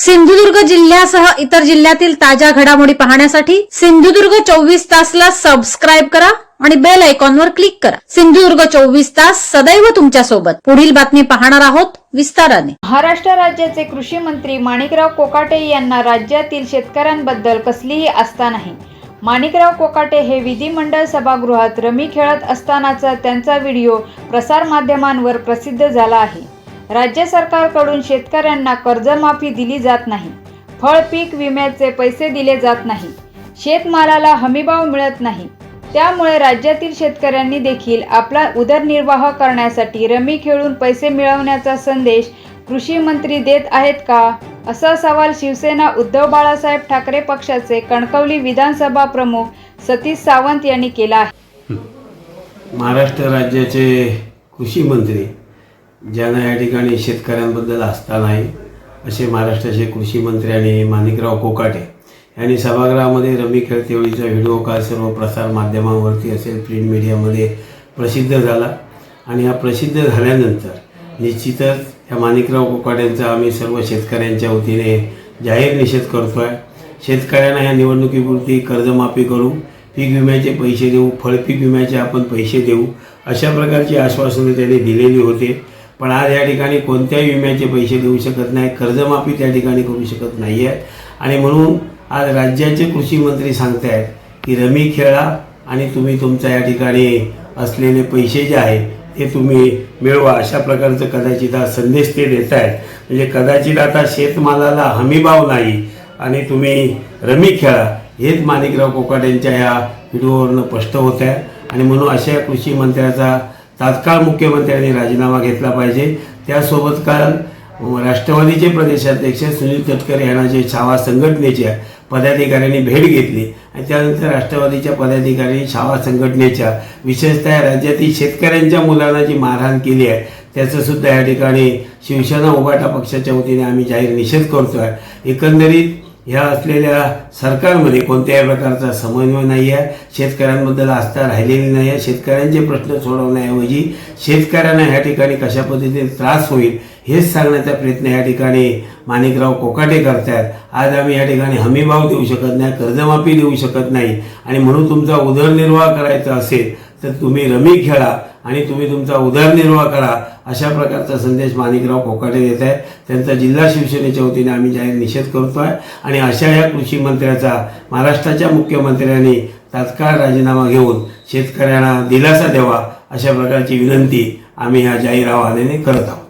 सिंधुदुर्ग जिल्ह्यासह इतर जिल्ह्यातील ताज्या घडामोडी पाहण्यासाठी सिंधुदुर्ग चोवीस तासला सबस्क्राईब करा आणि बेल आयकॉनवर क्लिक करा. सिंधुदुर्ग चोवीस तास सदैव तुमच्यासोबत पुढील बातमी पाहणार आहोत विस्ताराने. महाराष्ट्र राज्याचे कृषी मंत्री माणिकराव कोकाटे यांना राज्यातील शेतकऱ्यांबद्दल कसलीही आस्था नाही. माणिकराव कोकाटे हे विधिमंडळ सभागृहात रमी खेळत असतानाचा त्यांचा व्हिडिओ प्रसारमाध्यमांवर प्रसिद्ध झाला आहे. राज्य सरकारकडून शेतकऱ्यांना कर्जमाफी दिली जात नाही. फळ पीक विम्याचे पैसे दिले जात नाही. शेतमालाला हमीभाव मिळत नाही. त्यामुळे राज्यातील शेतकऱ्यांनी देखील आपला उदरनिर्वाह करण्यासाठी रमी खेळून पैसे मिळवण्याचा संदेश कृषी मंत्री देत आहेत का? असा सवाल शिवसेना उद्धव बाळासाहेब ठाकरे पक्षाचे कणकवली विधानसभा प्रमुख सतीश सावंत यांनी केला आहे. महाराष्ट्र राज्याचे कृषी मंत्री ज्यांना या ठिकाणी शेतकऱ्यांबद्दल आस्था नाही असे महाराष्ट्राचे कृषी मंत्री आणि माणिकराव कोकाटे यांनी सभागृहामध्ये रमी खेळतेवळीचा व्हिडिओ काल सर्व प्रसार माध्यमांवरती असेल प्रिंट मीडियामध्ये प्रसिद्ध झाला. आणि हा प्रसिद्ध झाल्यानंतर निश्चितच ह्या माणिकराव कोकाट्यांचा आम्ही सर्व शेतकऱ्यांच्या वतीने जाहीर निषेध करतो आहे शेतकऱ्यांना ह्या निवडणुकीपुरती कर्जमाफी करू पीक विम्याचे पैसे देऊ फळपीक विम्याचे आपण पैसे देऊ अशा प्रकारची आश्वासनं त्यांनी दिलेली होती. पण आज या ठिकाणी कोणत्याही विम्याचे पैसे देऊ शकत नाही कर्जमाफी त्या ठिकाणी करू शकत नाही आहे आणि म्हणून आज राज्याचे कृषी मंत्री सांगत आहेत की रमी खेळा आणि तुम्ही तुमच्या या ठिकाणी असलेले पैसे जे आहे ते तुम्ही मिळवा. अशा प्रकारचं कदाचित हा संदेश ते देत आहेत म्हणजे कदाचित आता शेतमालाला हमीभाव नाही आणि तुम्ही रमी खेळा हेच माणिकराव कोकाटेंच्या या व्हिडिओवरनं स्पष्ट होत आहे आणि म्हणून अशा कृषी मंत्र्याचा तात्काळ मुख्यमंत्र्यांनी राजीनामा घेतला पाहिजे. त्यासोबत काल राष्ट्रवादीचे प्रदेशाध्यक्ष सुनील तटकरे यांना जे छावा संघटनेच्या पदाधिकाऱ्यांनी भेट घेतली आणि त्यानंतर राष्ट्रवादीच्या पदाधिकाऱ्यांनी छावा संघटनेच्या विशेषतः राज्यातील शेतकऱ्यांच्या मुलांना जी मारहाण केली आहे त्याचं सुद्धा या ठिकाणी शिवसेना उभाटा पक्षाच्या वतीने आम्ही जाहीर निषेध करतो आहे एकंदरीत ह्या असलेल्या सरकारमध्ये कोणत्याही प्रकारचा समन्वय नाही आहे शेतकऱ्यांबद्दल आस्था राहिलेली नाही आहे शेतकऱ्यांचे प्रश्न सोडवण्याऐवजी शेतकऱ्यांना ह्या ठिकाणी कशा पद्धतीने त्रास होईल हेच सांगण्याचा प्रयत्न या ठिकाणी माणिकराव कोकाटे करतात आज आम्ही या ठिकाणी हमीभाव देऊ शकत नाही कर्जमाफी देऊ शकत नाही. आणि म्हणून तुमचा उदरनिर्वाह करायचा असेल तर तुम्ही रमी खेळा आणि तुम्ही तुमचा उदरनिर्वाह करा अशा प्रकारचा संदेश माणिकराव कोकाटे देत आहेत त्यांचा जिल्हा शिवसेनेच्या वतीने आम्ही जाहीर निषेध करतो आहे आणि अशा या कृषी मंत्र्याचा महाराष्ट्राच्या मुख्यमंत्र्यांनी तात्काळ राजीनामा घेऊन शेतकऱ्यांना दिलासा द्यावा अशा प्रकारची विनंती आम्ही ह्या जाहीर आवाहनाने करत आहोत.